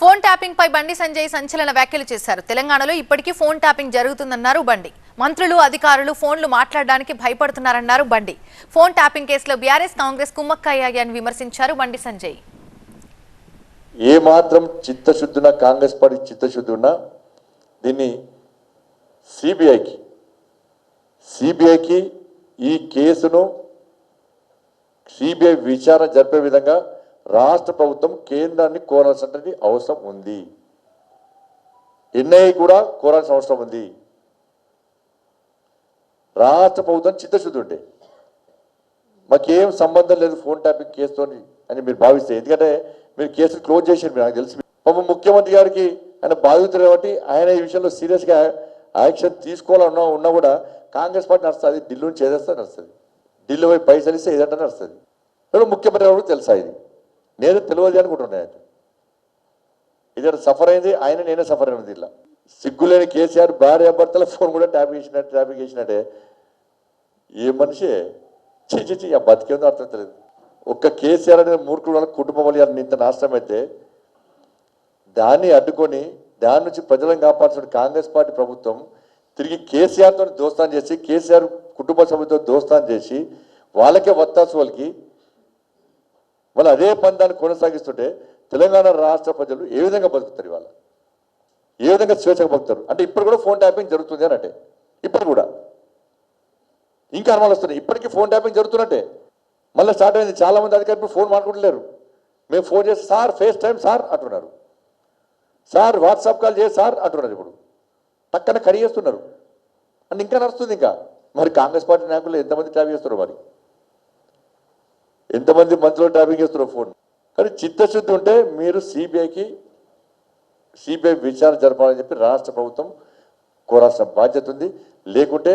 Phone tapping పై బండి సంజయ్ సంచలన వ్యాఖ్యలు చేశారు. తెలంగాణలో ఇప్పటికీ ఫోన్ ట్యాపింగ్ జరుగుతుందన్నారు బండి. మంత్రులు అధికారులు ఫోన్లు మాట్లాడడానికి భయపడుతున్నారన్నారు బండి. ఫోన్ ట్యాపింగ్ కేసులో బీఆర్ఎస్ కాంగ్రెస్ కుమ్మక్కయ్యాయని విమర్శించారు బండి సంజయ్. ఏ మాత్రం చిత్తశుద్ధున కాంగ్రెస్ పార్టీ చిత్తశుద్ధున దీన్ని సిబిఐకి సిబిఐకి ఈ కేసును సిబిఐ విచారణ జరిపే విధంగా రాష్ట్ర ప్రభుత్వం కేంద్రాన్ని కోరాల్సినటువంటి అవసరం ఉంది. ఎన్ఐ కూడా కోరాల్సిన అవసరం ఉంది. రాష్ట్ర ప్రభుత్వం చిత్తశుద్ధి ఉంటే మాకేం సంబంధం లేదు ఫోన్ ట్యాపింగ్ కేసుతో అని మీరు భావిస్తే. ఎందుకంటే మీరు కేసులు క్లోజ్ చేసారు మీరు నాకు తెలిసి. పాపం ముఖ్యమంత్రి గారికి ఆయన బాధితులు కాబట్టి ఆయన ఈ విషయంలో సీరియస్గా యాక్షన్ తీసుకోవాలన్నా ఉన్నా కూడా కాంగ్రెస్ పార్టీ నడుస్తుంది ఢిల్లీ నుంచి ఏదేస్తే నడుస్తుంది. ఢిల్లీ పోయి పైసలు ఇస్తే ఏదంటే నడుస్తుంది. ముఖ్యమంత్రి గారు కూడా తెలుసా ఇది? నేను తెలియదు అనుకుంటున్నాను ఆయన ఇది సఫర్ అయింది ఆయన నేనే సఫర్ అయినది ఇలా. సిగ్గులేని కేసీఆర్ భార్య భర్తల ఫోన్ కూడా ట్యాప్ చేసినట్టు ట్యాప్ చేసినట్టే ఏ మనిషి చీ ఆ బతికేందో అర్థం తెలియదు. ఒక్క కేసీఆర్ అనే మూర్ఖుడు వాళ్ళ కుటుంబం వల్ల ఇంత నాశనం అయితే దాన్ని అడ్డుకొని దాని నుంచి ప్రజలను కాపాడుతున్న కాంగ్రెస్ పార్టీ ప్రభుత్వం తిరిగి కేసీఆర్తో దోస్తాన్ చేసి కేసీఆర్ కుటుంబ సభ్యులతో దోస్తాన్ చేసి వాళ్ళకే వత్తాసు వాళ్ళకి మళ్ళీ అదే పందాన్ని కొనసాగిస్తుంటే తెలంగాణ రాష్ట్ర ప్రజలు ఏ విధంగా బతుకుతారు ఇవాళ? ఏ విధంగా స్వేచ్ఛగా బతుకుతారు? అంటే ఇప్పుడు కూడా ఫోన్ ట్యాపింగ్ జరుగుతుంది అని అంటే ఇప్పుడు కూడా. ఇంకా అనుమానాలు వస్తున్నాయి? ఇప్పటికీ ఫోన్ ట్యాపింగ్ జరుగుతున్నట్టే. మళ్ళీ స్టార్ట్ అయింది. చాలామంది అధికారులు ఇప్పుడు ఫోన్ మాట్లాడలేరు. మేము ఫోన్ చేసి సార్ ఫేస్ టైం సార్ అంటున్నారు. సార్ వాట్సాప్ కాల్ చేసి సార్ అంటున్నారు ఇప్పుడు. పక్కన కడిగేస్తున్నారు. అండ్ ఇంకా నడుస్తుంది ఇంకా. మరి కాంగ్రెస్ పార్టీ నాయకులు ఎంతమంది ట్యాప్ చేస్తున్నారు మరి? ఎంతమంది మంత్రులు ట్యాపింగ్ చేస్తున్నారు ఫోన్. కానీ చిత్తశుద్ధి ఉంటే మీరు సిబిఐకి సిబిఐ విచారణ జరపాలని చెప్పి రాష్ట్ర ప్రభుత్వం కోరాల్సిన బాధ్యత ఉంది. లేకుంటే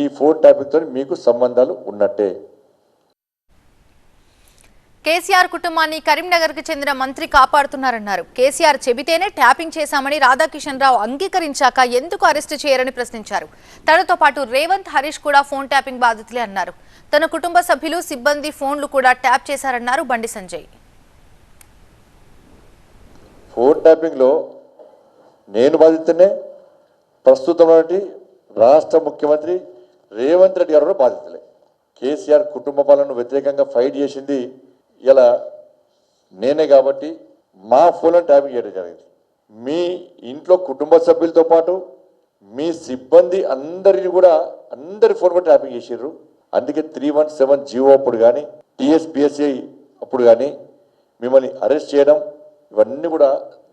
ఈ ఫోన్ ట్యాపింగ్తో మీకు సంబంధాలు ఉన్నట్టే. కేసీఆర్ కుటుంబాన్ని కరీంనగర్కు చెందిన మంత్రి కాపాడుతున్నారన్నారు. కేసీఆర్ చెబితేనే ట్యాపింగ్ చేశామని రాధాకిషన్ రావు అంగీకరించాక ఎందుకు అరెస్టు చేయరని ప్రశ్నించారు. తనతో పాటు రేవంత్ హరీష్ కూడా ఫోన్ ట్యాపింగ్ బాధితులే అన్నారు. తన కుటుంబ సభ్యులు సిబ్బంది ఫోన్లు కూడా ట్యాప్ చేశారన్నారు బండి సంజయ్. ఫోన్ ట్యాపింగ్లో నేను బాధితునే ప్రస్తుతం రాష్ట్ర ముఖ్యమంత్రి రేవంత్ రెడ్డి గారు బాధితులే. కేసీఆర్ కుటుంబ పాలనను వ్యతిరేకంగా ఫైట్ చేసింది ఇలా నేనే కాబట్టి మా ఫోన్లను ట్యాపింగ్ చేయడం జరిగింది. మీ ఇంట్లో కుటుంబ సభ్యులతో పాటు మీ సిబ్బంది అందరిని కూడా అందరి ఫోన్ కూడా ట్యాపింగ్ చేసారు అందుకే త్రీ వన్ సెవెన్ జీవో అప్పుడు కానీ టీఎస్పిఎస్సి అప్పుడు కానీ మిమ్మల్ని అరెస్ట్ చేయడం ఇవన్నీ కూడా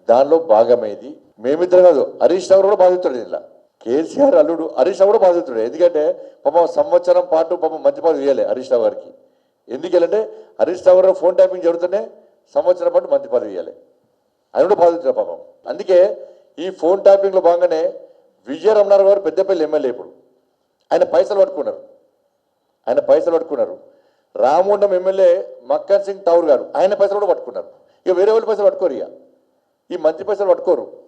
దానిలో భాగమైంది. మేమిద్దరం కాదు హరీష్ రావు కూడా బాధితుడు ఇలా. కేసీఆర్ అల్లుడు హరీష్ రావు కూడా బాధితుడు. ఎందుకంటే పాపం సంవత్సరం పాటు పాపం మంచి పదవి చేయాలి హరీష్ రావు గారికి. ఎందుకంటే హరీష్ రావు గారు ఫోన్ ట్యాపింగ్ జరుగుతూనే సంవత్సరం పాటు మంచి పదవి ఇవ్వాలి. ఆయన కూడా బాధితుల పాపం. అందుకే ఈ ఫోన్ ట్యాపింగ్లో భాగంగానే విజయ రమణారావు గారు పెద్దపల్లి ఎమ్మెల్యే ఇప్పుడు. ఆయన పైసలు పట్టుకున్నారు. ఆయన పైసలు పట్టుకున్నారు. రామగుండం ఎమ్మెల్యే మక్కన్ సింగ్ టౌర్ గారు ఆయన పైసలు కూడా పట్టుకున్నారు. ఇక వేరే వాళ్ళు పైసలు పట్టుకోరు ఇక. ఈ మంత్రి పైసలు పట్టుకోరు.